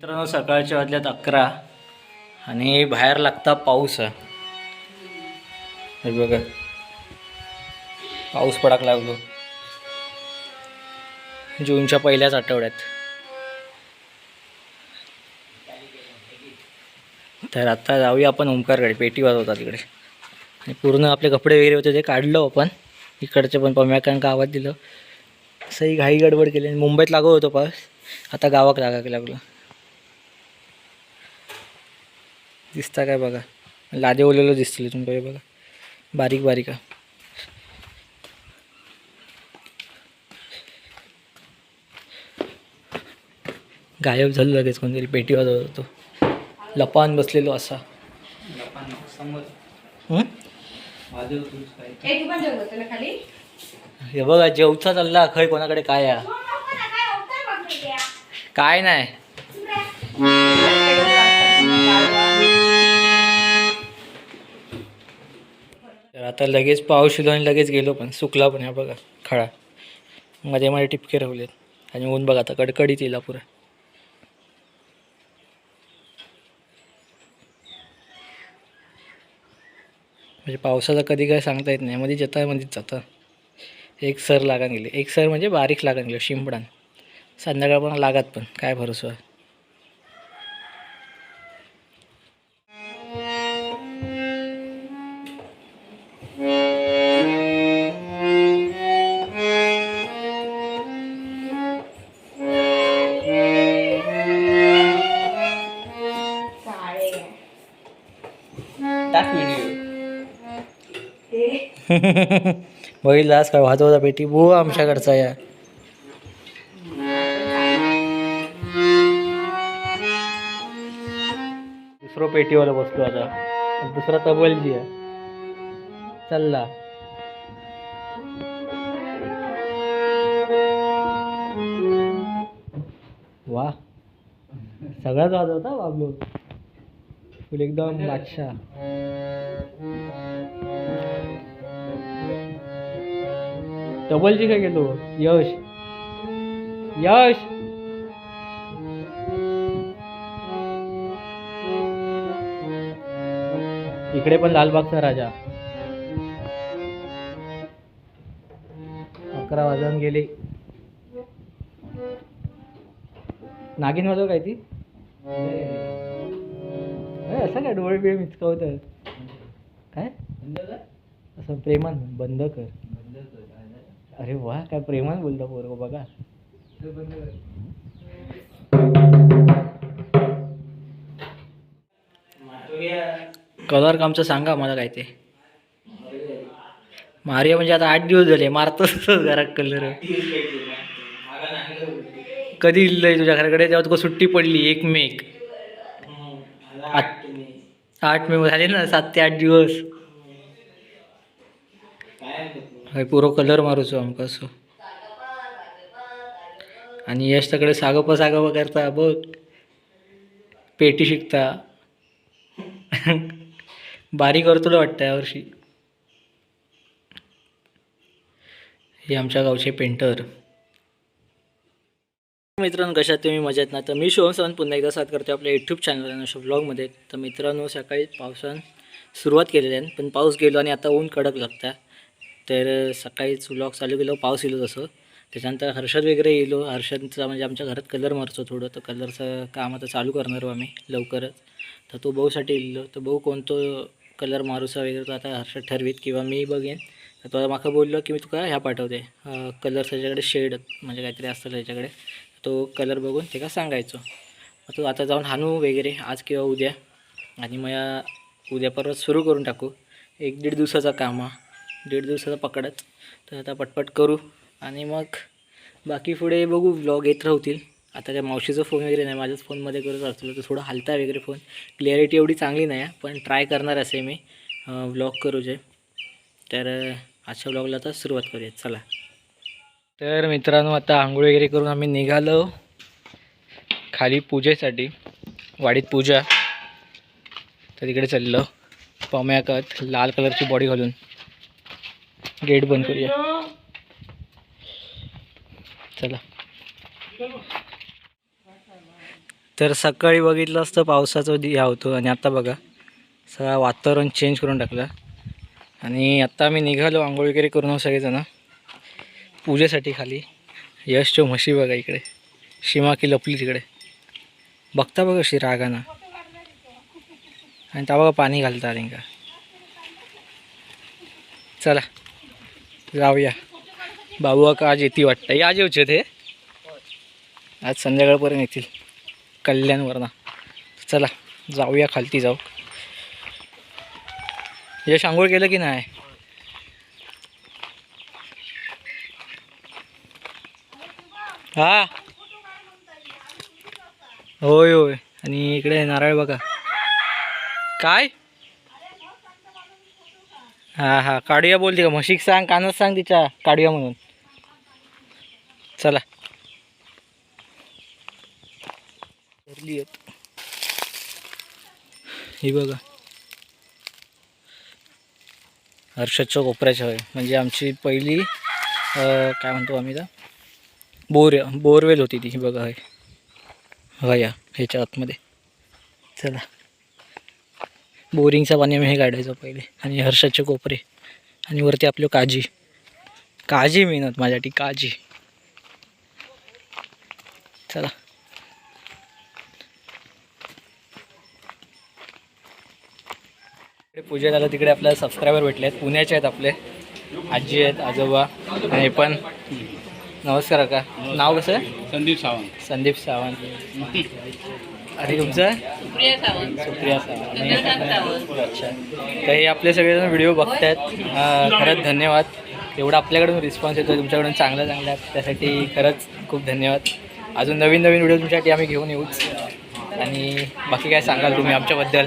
मित्रांनो सकाळच्या वाजल्यात अकरा आणि बाहेर लागता पाऊस हे बघा. पाऊस पडाक लागलो. जूनच्या पहिल्याच आठवड्यात. तर आता जाऊया आपण ओंकारकडे पेटी वाजवता तिकडे. आणि पूर्ण आपले कपडे वगैरे होते ते काढलो आपण. इकडचे पण पम्याकांका आवाज दिलं. असंही घाई गडबड केली. आणि मुंबईत लागत होतो पाऊस. आता गावाक लागायला लागलो. दिसता काय बघा? लादे ओलेलो दिसतले तुमच्या बघा. बारीक बारीक. आहे. गायब झालो लगेच कोणतरी पेटी वाजवत होतो. लपान बसलेलो असा. हं? हे बघा जेवचा चालला खय कोणाकडे काय आहे? काय नाही. आता लगेच पाऊस शिलो आणि लगेच गेलो पण सुकला पण ह्या बघा खळा मध्ये मध्ये टिपके राहलेत. आणि ऊन बघा आता कडकडीत येईल पुरा. म्हणजे पावसाचा कधी काय सांगता येत नाही. मध्ये येता मध्येच जातं एक सर लागा गेले. एक सर म्हणजे बारीक लागा गेलो शिंपडान. संध्याकाळ पण लागत पण काय भरोसा. बघितलास काय वाहत पेटी बो आमच्याकडचा या. दुसरं पेटीवाला बसलो आता. दुसरा तबलजी आहे. चालला. वा सगळ्याच वाजवता बाबलो फुल एकदम बादशाह. डबलची काय गेलो यश. यश. इकडे पण लालबागचा राजा. अकरा वाजून गेले. नागिन वाजव काय ती? असं काय डोळे बिळे मिचकावत काय? असं प्रेमान बंद कर. अरे वा काय प्रेमान बोलतो पोरग बघा. कलर कामचं सांगा मला काय ते. मारिया म्हणजे आता आठ दिवस झाले मारतोच घरात कलर. कधी इल्लय तुझ्या घराकडे? तेव्हा तुका सुट्टी पडली एक मेक आठ मे झाले ना सात ते आठ दिवस. हय पुरो कलर मारूचो आमकां असो. आणि यश तकडे सागप सागप करता बघ. पेटी शिकता. बारी करतलो वाटतं यावर्षी हे आमच्या गावचे पेंटर मित्रांनो कशात तुम्ही मजेत ना? तर मी शुभम सावंत पुन्हा एकदा साथ करतो आपल्या यूट्यूब चॅनल आणि अशा ब्लॉगमध्ये तर मित्रांनो सकाळी पावसानं सुरुवात केलेली आहे पण पाऊस गेलो आणि आता ऊन कडक लागतं तर सकाळीच व्लॉग चालू केलो पाऊस येलो तसं. त्याच्यानंतर हर्षद वगैरे येलो हर्षदचा म्हणजे आमच्या घरात कलर मारतो थोडं. तर कलरचं काम आता चालू करणार आम्ही लवकरच. तर तो भाऊसाठी येलो तर भाऊ कोणतो कलर मारूचा वगैरे तो आता हर्षद ठरवीत किंवा मी बघेन. तर तो माका बोललो की मी तुका ह्या पाठवते. कलर त्याच्याकडे शेड म्हणजे काहीतरी असतं त्याच्याकडे. तो कलर बघून ते का सांगायचो. तो आता जाऊन हाणू वगैरे. आज किंवा उद्या. आणि मग उद्या परत सुरू करून टाकू. एक दीड दिवसाचा काम. हा दीड दिवसाचा पकडत. तर आता पटपट करू. आणि मग बाकी पुढे बघू व्लॉग येत राहतील. आता त्या मावशीचा फोन वगैरे नाही माझ्याच फोनमध्ये करत असतो. तर थोडं हलता वगैरे फोन क्लिअरिटी एवढी चांगली नाही आहे पण ट्राय करणार असे मी. व्लॉग करू जे. तर आजच्या व्लॉगला आता सुरुवात करूया. चला. तर मित्रांनो आता आंघोळ वगैरे करून आम्ही निघालो. खाली पूजेसाठी. वाडीत पूजा. तर तिकडे चाललो. पम्याकत लाल कलरची बॉडी घालून. गेट बंद करूया. चला. तर सकाळी बघितलं असतं पावसाचं दि- होतो आणि आता बघा सगळं वातावरण चेंज करून टाकलं. आणि आता आम्ही निघालो आंघोळ वगैरे करून सगळेजण. पूजेसाठी खाली. यशच्या म्हशी बघा इकडे. शिमा की लपली तिकडे. बघता बघा अशी रागाना. आणि त्या बघा पाणी घालता रिंका चला. जाऊया. बाबू का आज येते वाटतं या आज ते. आज संध्याकाळपर्यंत येतील. कल्याणवरनं. चला जाऊया खालती जाऊ. यश आंघोळ केलं की नाही? हा. होय होय. आणि इकडे नारळ बघा. काय? हा हा. काढूया बोलते का? म्हशीक सांग कानच सांग तिच्या. काढूया म्हणून. चला. भरली आहेत. ही बघा. हर्षदच्या कोपऱ्याच्या होय. म्हणजे आमची पहिली काय म्हणतो आम्ही तर बोर बोरवेल होती ती. ही बघा हय. हया या ह्याच्या आतमध्ये. चला. बोरिंगचं पाणी आम्ही हे काढायचो पहिले. आणि हर्षदचे कोपरे. आणि वरती आपलं काजी. काजी मेहनत माझ्यासाठी काजी. चला. पूजा झालं तिकडे आपल्याला सबस्क्रायबर भेटले आहेत पुण्याचे आहेत आपले. आजी आहेत आजोबा. आणि पण. नमस्कार का नाव कसं आहे? संदीप सावंत. संदीप सावंत. आणि तुमचं? सुप्रिया सावंत. अच्छा. तर हे आपले सगळेजण व्हिडिओ बघतायत. खरंच धन्यवाद. एवढा आपल्याकडून रिस्पॉन्स येतो तुमच्याकडून चांगलं चांगलं. त्यासाठी खरंच खूप धन्यवाद. अजून नवीन नवीन व्हिडिओ तुमच्यासाठी आम्ही घेऊन येऊच. आणि बाकी काय सांगाल तुम्ही आमच्याबद्दल?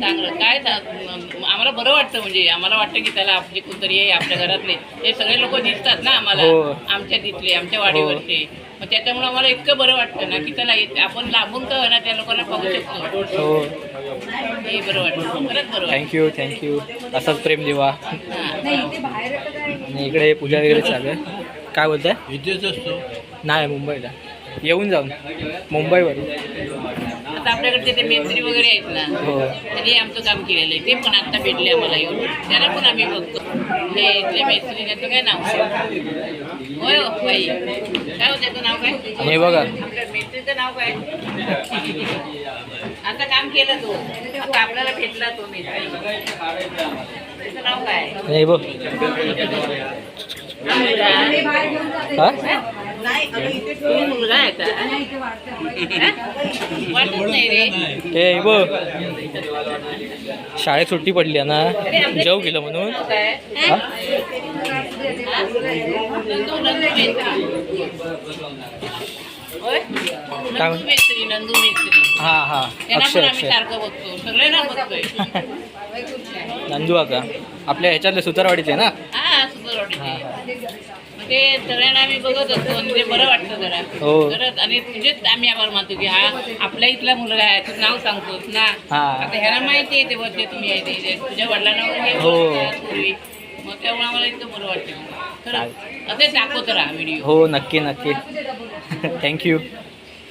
चांगलं. काय आम्हाला बरं वाटतं म्हणजे आम्हाला वाटतं की त्याला आपली कोणतरी आहे आपल्या घरातले. हे सगळे लोक दिसतात ना आम्हाला. हो. आमच्या तिथले आमच्या वाडीवरचे. मग त्याच्यामुळे आम्हाला इतकं बरं वाटतं ना की त्याला येत- आपण लांबून का ना त्या लोकांना पाहू शकतो. हो. हे बरं वाटतं. खरंच बरं थँक्यू थँक्यू असंच प्रेम देवा. आणि इकडे पूजा वगैरे चालू आहे. काय बोलताय? इथेच असतो. नाही मुंबईला. येऊन जाऊन मुंबईवरून. आता आपल्याकडचे ते मेस्त्री वगैरे आहेत ना हो. त्यांनी आमचं काम केलेलं आहे. ते पण आता भेटले आम्हाला येऊन. त्यांना पण आम्ही बघतो. हे इथले मेस्त्री त्याचं काय नाव? होय हो बाई काय होतं त्याचं नाव काय? हे बघा. आपल्या मेस्त्रीचं नाव काय? आता काम केलं तो. आता आपल्याला भेटला तो मेस्त्री. त्याचं नाव काय? हे बघ. मुलगा आहे का? वाटत नाही रे. हे हे बघ. शाळेत सुट्टी पडली आहे ना. जेव गेलं म्हणून. हा? हा? हा त्यांना अक्षय अक्षय. नंदू का आपल्या ह्याच्यातले सुतारवाडीचे ना? हा. ते सगळ्यांना आम्ही बघत असतो आणि ते बरं वाटतं जरा. हो. खरंच आणि तुझेच आम्ही आभार मानतो की हा आपल्या इथला मुलगा आहे तू नाव सांगतोस ना. हा. आता ह्याला माहिती आहे ते वरचे तुम्ही आहे ते. तुझ्या वडिलांना वगैरे हो. ओळखतात पूर्वी. मग त्यामुळे आम्हाला इतकं बरं वाटतं. खरंच असेच दाखवत राहा व्हिडिओ हो नक्की नक्की. थँक्यू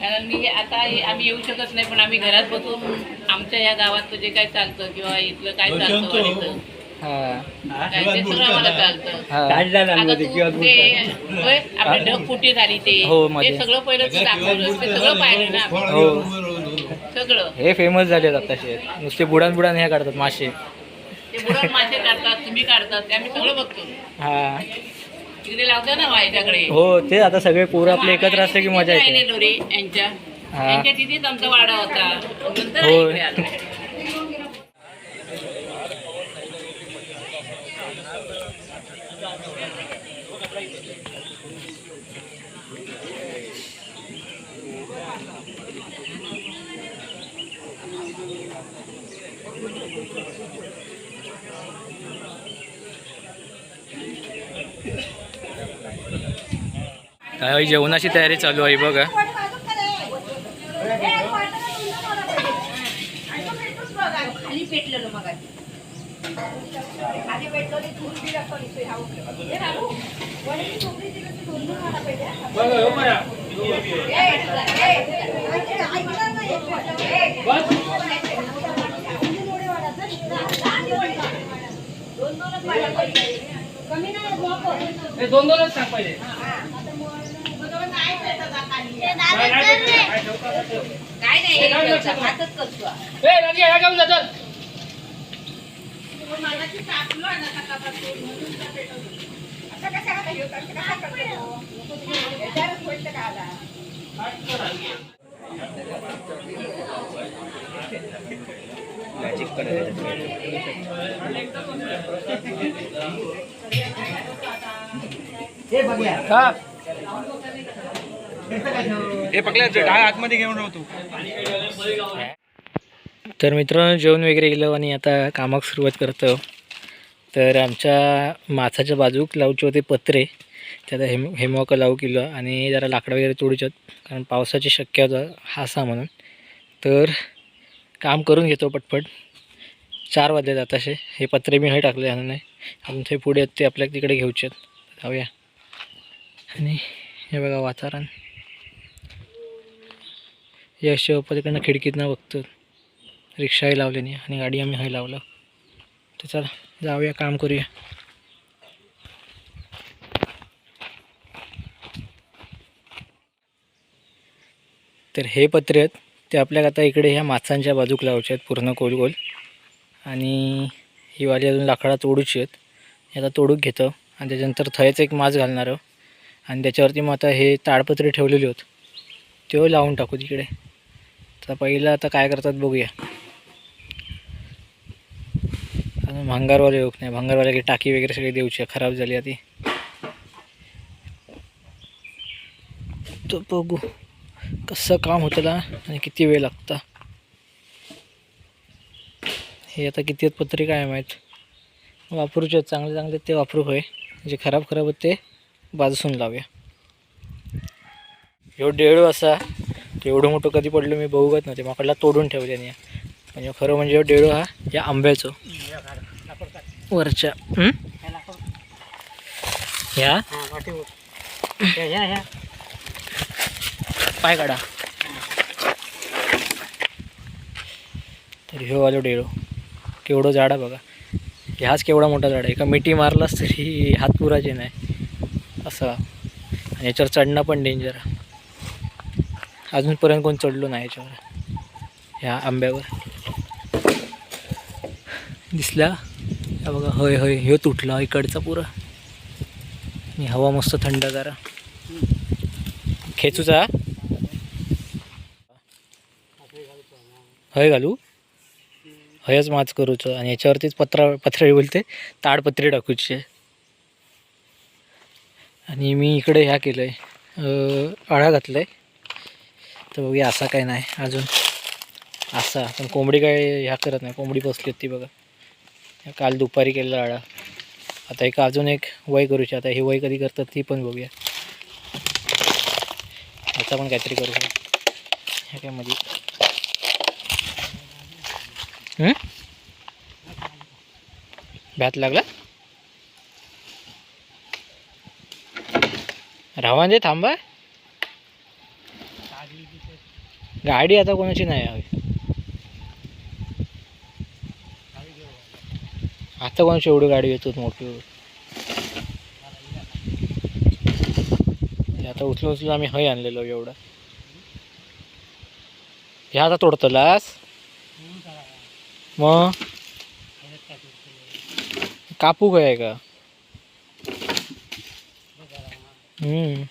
कारण मी आता हे- आम्ही येऊ शकत नाही पण आम्ही घरात बसून आमच्या या गावात जे काय चालतं किंवा इथलं काय चालतं वाडीचं, हा. हा. आता तू ते होय, आपली ढगफुटी झाली ते? हो, ते मध्ये. सगळं पहिलं तू दाखवलं ते सगळं पाहिलं ना आम्ही. हो. सगळं. हे फेमस झाले आताशे. नुसते बुडान बुडान हे काढतात मासे. ते बुडात मासे काढतात तुम्ही काढतात ते आम्ही सगळं बघतो. हा. तिकडे लावता ना माझ्याकडे. हो ते आता सगळे पोरं आपले एकत्र असले की मजा येते. यांच्या. हा. यांच्या तिथेच आमचा वाडा होता. नंतर होय. काय जेवणाची तयारी चालू आहे बघा. हे दोन दोनच सांग पहिले. काय नाही एक दिवसात हातच करतो हे. पकल्या डाळ आतमध्ये घेऊन राहतो तर मित्रांनो जेवण वगैरे गेलं आणि आता कामाक सुरुवात करतो. तर आमच्या माथाच्या बाजूक लावचे होते पत्रे. त्यात हेम हेमवाका लावू केलं आणि जरा लाकडं वगैरे तोडूच्यात कारण पावसाची शक्यता हासा म्हणून. तर काम करून घेतो पटपट. चार वाजले जात असे. हे पत्रे मी हे टाकले आणि नाही. अजून ते पुढे ते आपल्या तिकडे घेऊचे आहेत जाऊया. आणि हे बघा वातावरण. हे असे पलीकडनं खिडकीतनं बघतो रिक्षाही लावली नाही आणि गाडी आम्ही हे लावलं. तर चला जाऊया काम करूया. तर हे पत्रे आहेत ते आपल्याला आता इकडे ह्या माणसांच्या बाजूक लावायचे आहेत पूर्ण गोल गोल. आणि ही वाली अजून लाकडा तोडूची आहेत. हे आता तोडूक घेतं आणि त्याच्यानंतर थयच एक मास घालणार आणि त्याच्यावरती मग आता हे ताडपत्रे ठेवलेले होत ते लावून टाकू तिकडे. तर पहिलं आता काय करतात बघूया. अजून भांगारवाले येऊक नाही भांगारवाले टाकी वगैरे सगळी देऊची खराब झाली आधी तर बघू कसं काम होतं ना आणि किती वेळ लागता. हे आता किती आहेत पत्रे काय माहीत. वापरूचे चांगले चांगले ते वापरू होय. जे खराब खराब आहेत ते बाजूसून लावूया. ह्यो डेळू असा एवढं मोठं कधी पडलं मी बघत नव्हते. माकडला तोडून ठेवले आणि म्हणजे खरं म्हणजे डेळो हा या आंब्याचो. वरच्या. ह्या पाय काढा. तर ह्यो आलो डेळो. केवढं झाड आहे बघा. ह्याच केवढा मोठा झाड आहे. एका मिठी मारलास तरी हात पुराचे नाही. असं. आणि याच्यावर चढणं पण डेंजर आहे. अजूनपर्यंत कोण चढलो नाही याच्यावर. ह्या आंब्यावर. दिसला? बघा होय होय ह्यो तुटला इकडचा पुरा. आणि हवा मस्त थंड जरा. खेचूचा? हय घालू? हयच माच करूचं. आणि याच्यावरतीच पत्रा पत्रे बोलते. ताडपत्रे टाकूचे. आणि मी इकडे ह्या केलं आहे आळा घातलं आहे तर बघूया असा काय नाही. अजून असा. पण कोंबडी काय ह्या करत नाही. कोंबडी बसली होती बघा. काल दुपारी केलेला आळा. आता एक अजून एक वय करूची. आता ही वय कधी करतात ती पण बघूया. आता पण काहीतरी करू ह्या काय मध्ये भ्यात लागला? रावा दे थांबा. गाडी आता कोणाची नाही हवी. आता कोणाची एवढी गाडी येतो मोठी? आता उचलून उचलून आम्ही हय आणलेलो एवढा. ह्या आता तोडतलास? मग? कापू काय का? हम्म.